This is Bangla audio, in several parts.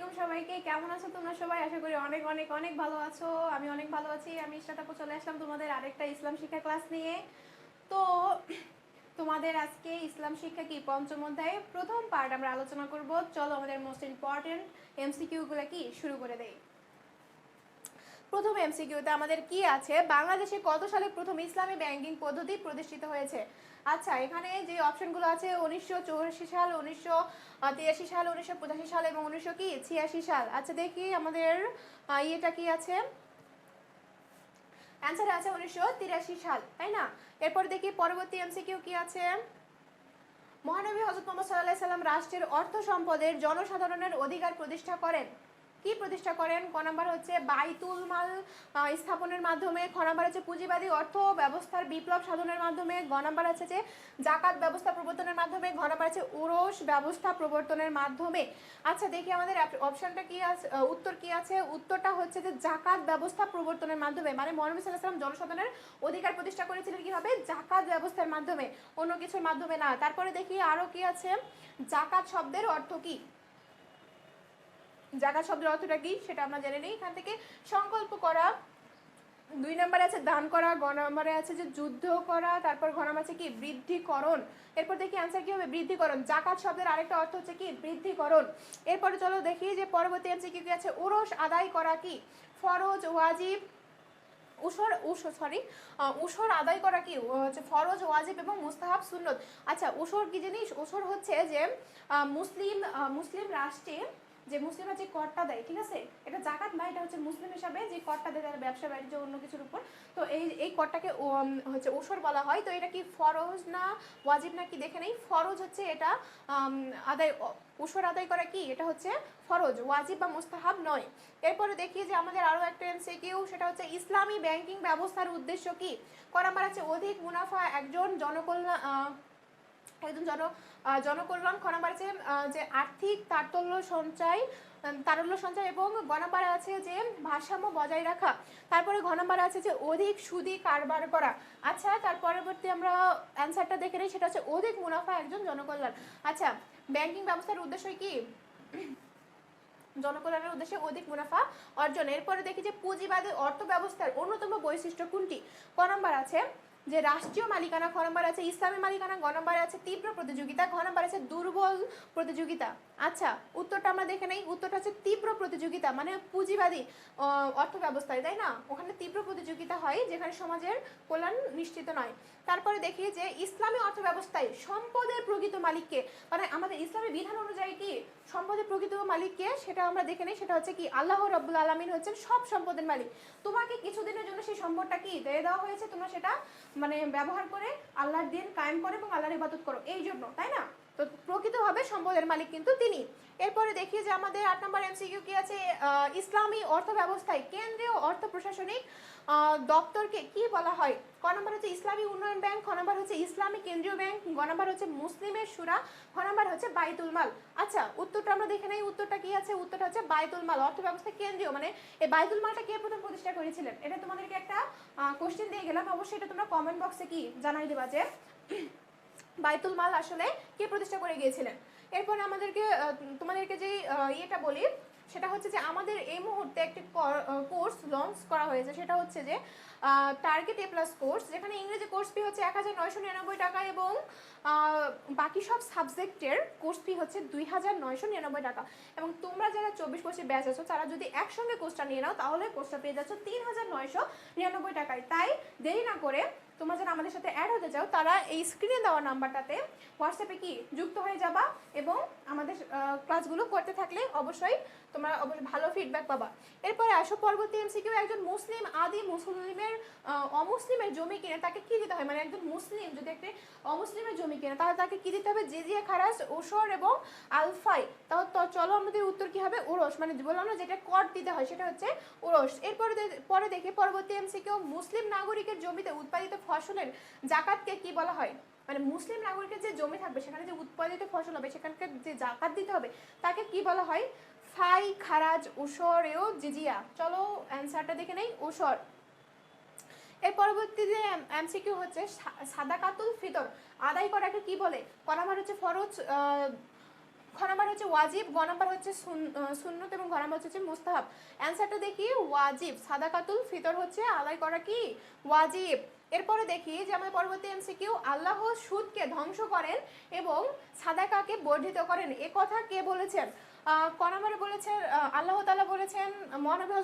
আলাইকুম সবাইকে। কেমন আছো তোমরা সবাই? আশা করি অনেক অনেক অনেক ভালো আছো। আমি অনেক ভালো আছি। আমি ইশরাতাপু চলে আসলাম তোমাদের আরেকটা ইসলাম শিক্ষা ক্লাস নিয়ে। তো তোমাদের আজকে ইসলাম শিক্ষা কি? পঞ্চম অধ্যায়ে প্রথম পার্ট আমরা আলোচনা করব। চলো আমাদের মোস্ট ইম্পর্টেন্ট এমসিকিউগুলো কি? শুরু করে দেই। প্রথম এমসিকিউতে আমাদের কি আছে? বাংলাদেশে কত সালে প্রথম ইসলামী ব্যাংকিং পদ্ধতি প্রতিষ্ঠিত হয়েছে? আচ্ছা এখানে যে অপশনগুলো আছে, উনিশশো সাল, উনিশশো তিরাশি সাল, উনিশশো পঁচাশি সাল এবং উনিশশো কি? ছিয়াশি সাল। আচ্ছা দেখি আমাদের ইয়েটা কি আছে? অ্যান্সার আছে উনিশশো তিরাশি সাল, তাই না? এরপর দেখি পরবর্তী এমসিকিউ কি আছে? মহানবী হজরত মোহাম্মদ সাল্লাহ সাল্লাম রাষ্ট্রের অর্থ সম্পদের জনসাধারণের অধিকার প্রতিষ্ঠা করেন। কি প্রতিষ্ঠা করেন? ক নাম্বার হচ্ছে বাইতুল মাল স্থাপনের মাধ্যমে, খ নাম্বার হচ্ছে পুঁজিবাদী অর্থ ব্যবস্থার বিপ্লব সাধনের মাধ্যমে, গ নাম্বার আছে যে জাকাত ব্যবস্থা প্রবর্তনের মাধ্যমে ঘ নাম্বার আছে উরস ব্যবস্থা প্রবর্তনের মাধ্যমে। আচ্ছা দেখি আমাদের অপশনটা কি আছে উত্তর কি আছে? উত্তরটা হচ্ছে যে জাকাত ব্যবস্থা প্রবর্তনের মাধ্যমে মানে মহানবী জনসাধারণের অধিকার প্রতিষ্ঠা করেছিলেন কীভাবে? জাকাত ব্যবস্থার মাধ্যমে, অন্য কিছুর মাধ্যমে না। তারপরে দেখি আরও কি আছে, জাকাত শব্দের অর্থ কি? জাকাত শব্দের অর্থটা কি সেটা আমরা জেনে নিই। এখান থেকে সংকল্প করা, দুই নম্বরে আছে দান করা, গ নম্বরে আছে যে যুদ্ধ করা, তারপর ঘ নম্বর আছে কি বৃদ্ধিকরণ। এরপর দেখি অ্যান্সার কি হবে? বৃদ্ধিকরণ। জাকাত শব্দের আরেকটা অর্থ হচ্ছে কি? বৃদ্ধিকরণ। এরপরে চলো দেখি যে পরবর্তী অ্যান্সার কি কি আছে? ওরস আদায় করা কি? ফরজ, ওয়াজিব, উসর, উস সরি উসর আদায় করা কি? হচ্ছে ফরজ, ওয়াজিব এবং মুস্তাহাব সুন্নত। আচ্ছা উসর কি জিনিস? উসর হচ্ছে যে মুসলিম মুসলিম রাষ্ট্রে যে মুসলিমরা যে করটা দেয়, ঠিক আছে? এটা জাকাত না, এটা হচ্ছে মুসলিম হিসাবে যে করটা দেয় তারা ব্যবসা, বাণিজ্য, অন্য কিছুর উপর। তো এই এই করটাকে হচ্ছে ওসর বলা হয়। তো এটা কি ফরজ না ওয়াজিব না কি দেখে নেই? ফরজ হচ্ছে এটা আদায় উসর আদায় করা কি? এটা হচ্ছে ফরজ, ওয়াজিব বা মুস্তাহাব নয়। এরপরে দেখি যে আমাদের আরও একটা এমসিকিউ সেটা হচ্ছে ইসলামী ব্যাংকিং ব্যবস্থার উদ্দেশ্য কি? করা নাম্বার আছে অধিক মুনাফা, একজন জনকল্যাণ একজন জন জনকল্যাণ খ আছে যে আর্থিক তারতল্য সঞ্চয় তারল্য সঞ্চয় এবং গ আছে যে ভারসাম্য বজায় রাখা, তারপরে ঘ আছে যে অধিক সুদি কারবার করা। আচ্ছা তার পরবর্তী আমরা অ্যান্সারটা দেখে নিই, সেটা হচ্ছে অধিক মুনাফা একজন জনকল্যাণ। আচ্ছা ব্যাংকিং ব্যবস্থার উদ্দেশ্য কি? জনকল্যাণের উদ্দেশ্যে অধিক মুনাফা অর্জন। এরপরে দেখি যে পুঁজিবাদী অর্থ ব্যবস্থার অন্যতম বৈশিষ্ট্য কোনটি? ক নম্বর আছে যে রাষ্ট্রীয় মালিকানা খ আছে, ইসলামী মালিকানা গ আছে, তীব্র প্রতিযোগিতা, ঘ নম্বর আছে দুর্বল প্রতিযোগিতা। আচ্ছা উত্তরটা আমরা দেখে নেই, উত্তরটা হচ্ছে তীব্র প্রতিযোগিতা মানে পুঁজিবাদী অর্থ ব্যবস্থায় তাই না? ওখানে তীব্র প্রতিযোগিতা হয়, যেখানে সমাজের কল্যাণ নিশ্চিত নয়। তারপরে দেখি যে ইসলামী অর্থ ব্যবস্থায় সম্পদের প্রকৃত মালিককে মানে আমাদের ইসলামী বিধান অনুযায়ী কি সম্পদের প্রকৃত মালিক কে? সেটা আমরা দেখে নিই। সেটা হচ্ছে কি আল্লাহ রব্বুল আলমিন হচ্ছেন সব সম্পদের মালিক। তোমাকে কিছুদিনের জন্য সেই সম্পদটা কি দিয়ে দেওয়া হয়েছে? তোমরা সেটা মানে ব্যবহার করে আল্লাহর দিন কায়েম করো এবং আল্লাহর ইবাদত করো। এই জন্য, তাই না? তো প্রকৃতভাবে সম্পদের মালিক কিন্তু তিনি। এরপরে দেখি যে আমাদের আট নম্বর এমসিকিউ কি আছে? ইসলামী অর্থ ব্যবস্থায় কেন্দ্রীয় অর্থ প্রশাসনিক দপ্তরকে কি বলা হয়? ক নম্বর হচ্ছে ইসলামী উন্নয়ন ব্যাংক, খ নম্বর হচ্ছে ইসলামী কেন্দ্রীয় ব্যাংক, গ নম্বর হচ্ছে মুসলিমের সুরা, খ নম্বর হচ্ছে বাইতুল মাল। আচ্ছা উত্তরটা আমরা দেখে নেই, উত্তরটা কি আছে? উত্তরটা হচ্ছে বাইতুল মাল অর্থ ব্যবস্থা কেন্দ্রীয়। মানে এই বাইতুল মালটা কে প্রথম প্রতিষ্ঠা করেছিলেন? এটা তোমাদেরকে একটা কোশ্চেন দিয়ে গেলাম। অবশ্যই এটা তোমরা কমেন্ট বক্সে কি জানাই দেবা যে বাইতুল মাল আসলে কে প্রতিষ্ঠা করে গিয়েছিলেন? এরপরে আমাদেরকে তোমাদেরকে যে ইয়েটা বলি, সেটা হচ্ছে যে আমাদের এই মুহূর্তে একটি কোর্স লঞ্চ করা হয়েছে। সেটা হচ্ছে যে টার্গেট এ প্লাস কোর্স, যেখানে ইংরেজি কোর্স ফি হচ্ছে এক হাজার নয়শো নিরানব্বই টাকা এবং বাকি সব সাবজেক্টের কোর্স ফি হচ্ছে দুই হাজার নয়শো নিরানব্বই টাকা। এবং তোমরা যারা চব্বিশ পঁচিশ ব্যাচ আছো, তারা যদি একসঙ্গে কোর্সটা নিয়ে নাও, তাহলে কোর্সটা পেয়ে যাচ্ছ তিন হাজার নয়শো নিরানব্বই টাকায়। তাই দেরি না করে তোমরা যারা আমাদের সাথে অ্যাড হতে চাও, তারা এই স্ক্রিনে দেওয়া নাম্বারটাতে হোয়াটসঅ্যাপে কি যুক্ত হয়ে যাবা এবং আমাদের ক্লাসগুলো করতে থাকলে অবশ্যই তোমরা অবশ্যই ভালো ফিডব্যাক পাবা। এরপরে আসো পরবর্তী এমসিকিউ একজন মুসলিম আদি মুসলিমের অমুসলিমের জমি কিনে, তাকে কি দিতে হয়? মানে একজন মুসলিম যদি একটি অমুসলিমের জমি কিনে, তাহলে তাকে কি দিতে হবে? জেজিয়া, খারাস, ওসর এবং আলফাই। তাও তো চলো আমাদের উত্তর কি হবে? ওরস। মানে বললাম না যেটা কর দিতে হয়, সেটা হচ্ছে ওরস। এরপরে পরে দেখি পরবর্তী এমসিকিউ মুসলিম নাগরিকের জমিতে উৎপাদিত ফসলের জাকাতকে কি বলা হয়? মানে মুসলিম নাগরিকের যে জমি থাকবে, সেখানে যে উৎপাদিত ফসল হবে, সেখানকে যে জাকাত দিতে হবে, তাকে কি বলা হয়? ফাই, খারাজ উসরেও জিজিয়া। চলো অ্যান্সারটা দেখে নেই, উসর। এর পরবর্তী যে এমসিকিউ হচ্ছে সাদাকাতুল ফিতর। আদায় করাকে কি বলে? ক নাম্বার হচ্ছে ফরজ নাম্বার হচ্ছে ওয়াজিব গ নাম্বার হচ্ছে সুন- সুন্নত এবং ঘ নাম্বার হচ্ছে মুস্তাহাব। অ্যান্সারটা দেখি ওয়াজিব সাদাকাতুল ফিতর হচ্ছে আদায় করা কি? ওয়াজিব। এরপরে দেখি যে আমাদের পরবর্তী এমসিকিউ আল্লাহ সুদকে ধ্বংস করেন এবং সাদাকাকে বর্ধিত করেন। এ কথা কে বলেছেন? আহ, ক নম্বরে বলেছেন আল্লাহ তালা বলেছেন মহানবী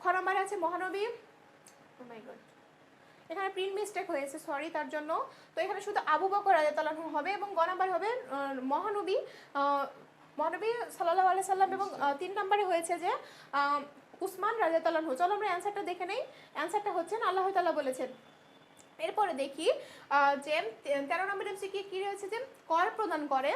খ নম্বরে আছে মহানবী Oh my God. এখানে প্রিন্ট মিস্টেক হয়েছে সরি তার জন্য। তো এখানে শুধু আবু বকর রাদিয়াল্লাহু হবে এবং গ নাম্বার হবে মহানবী মহানবী সাল্লাহ আলিয়া সাল্লাম এবং তিন নম্বরে হয়েছে যে উসমান রাদিয়াল্লাহু চলো আমরা অ্যান্সারটা দেখে নেই। অ্যান্সারটা হচ্ছেন আল্লাহ তালা বলেছেন এরপরে দেখি যে তেরো নম্বর এমসিকি কি রয়েছে যে কর প্রদান করে।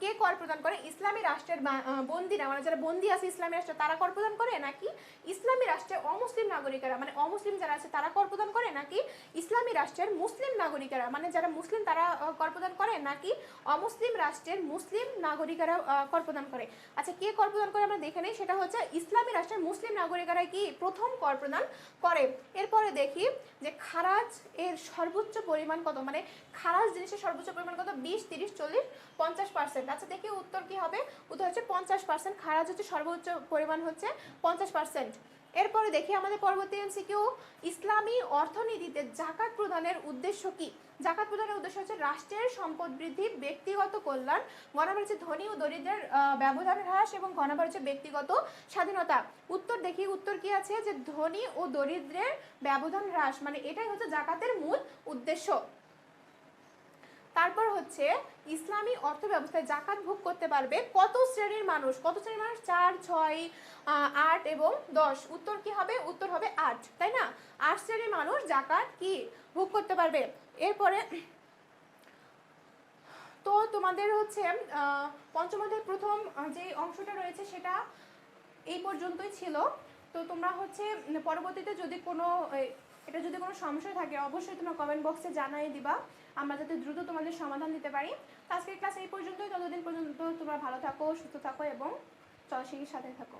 কে কর প্রদান করে? ইসলামী রাষ্ট্রের বা- আহ, মানে যারা বন্দি আছে ইসলামী রাষ্ট্রে তারা কর প্রদান করে নাকি ইসলামী রাষ্ট্রের অমুসলিম নাগরিকেরা? মানে অমুসলিম যারা আছে তারা কর প্রদান করে নাকি ইসলামী রাষ্ট্রের মুসলিম নাগরিকেরা? মানে যারা মুসলিম তারা কর প্রদান করে নাকি অমুসলিম রাষ্ট্রের মুসলিম নাগরিকেরা কর প্রদান করে? আচ্ছা কে কর প্রদান করে আমরা দেখে নেই সেটা হচ্ছে ইসলামী রাষ্ট্রের মুসলিম নাগরিকেরা কি প্রথম কর প্রদান করে? এরপরে দেখি যে খারাজ এর সর্বোচ্চ পরিমাণ কত? মানে খারাপ জিনিসের সর্বোচ্চ পরিমাণ কত? বিশ, তিরিশ, চল্লিশ, পঞ্চাশ পার্সেন্ট আচ্ছা দেখি উত্তর কি হবে? উত্তর হচ্ছে পঞ্চাশ পার্সেন্ট খারাপ হচ্ছে সর্বোচ্চ পরিমাণ হচ্ছে পঞ্চাশ পার্সেন্ট এরপরে দেখি আমাদের পরবর্তী এমসিকিউ ইসলামী অর্থনীতিতে জাকাত প্রদানের উদ্দেশ্য কি? জাকাত প্রদানের উদ্দেশ্য হচ্ছে রাষ্ট্রের সম্পদ বৃদ্ধি, ব্যক্তিগত কল্যাণ গণাবার হচ্ছে ধনী ও দরিদ্রের ব্যবধান হ্রাস এবং গণাবার হচ্ছে ব্যক্তিগত স্বাধীনতা। উত্তর দেখি, উত্তর কি আছে? যে ধনী ও দরিদ্রের ব্যবধান হ্রাস মানে এটাই হচ্ছে জাকাতের মূল উদ্দেশ্য। তারপর হচ্ছে ইসলামী অর্থ ব্যবস্থায় জাকাত ভোগ করতে পারবে কত শ্রেণির মানুষ? কত শ্রেণির মানুষ? চার ছয় আট এবং দশ। উত্তর কি হবে? উত্তর হবে আট তাই না? আট শ্রেণির মানুষ জাকাত কি ভোগ করতে পারবে? এরপরে তো তোমাদের হচ্ছে আহ, পঞ্চম অধ্যায়ের প্রথম যে অংশটা রয়েছে সেটা এই পর্যন্তই ছিল। তো তোমরা হচ্ছে পরবর্তীতে যদি কোনো এটা যদি কোনো সমস্যা থাকে, অবশ্যই তোমরা কমেন্ট বক্সে জানাই দিবা। আমরা যাতে দ্রুত তোমাদের সমাধান দিতে পারি। আজকের ক্লাস এই পর্যন্তই। ততদিন পর্যন্ত তোমরা ভালো থাকো, সুস্থ থাকো এবং চলশির সাথে থাকো।